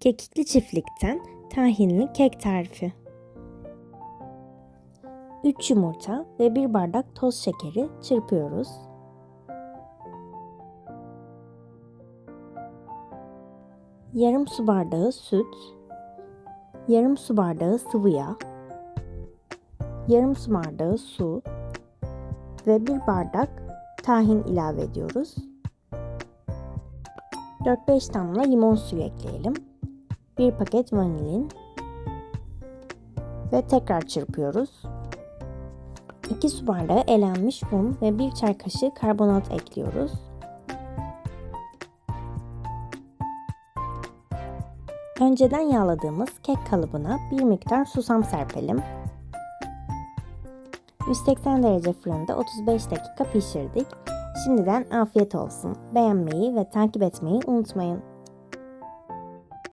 Kekikli çiftlikten tahinli kek tarifi. 3 yumurta ve 1 bardak toz şekeri çırpıyoruz. Yarım su bardağı süt, yarım su bardağı sıvı yağ, yarım su bardağı su ve 1 bardak tahin ilave ediyoruz. 4-5 damla limon suyu ekleyelim. 1 paket vanilin ve tekrar çırpıyoruz. 2 su bardağı elenmiş un ve 1 çay kaşığı karbonat ekliyoruz. Önceden yağladığımız kek kalıbına bir miktar susam serpelim. 180 derece fırında 35 dakika pişirdik. Şimdiden afiyet olsun. Beğenmeyi ve takip etmeyi unutmayın.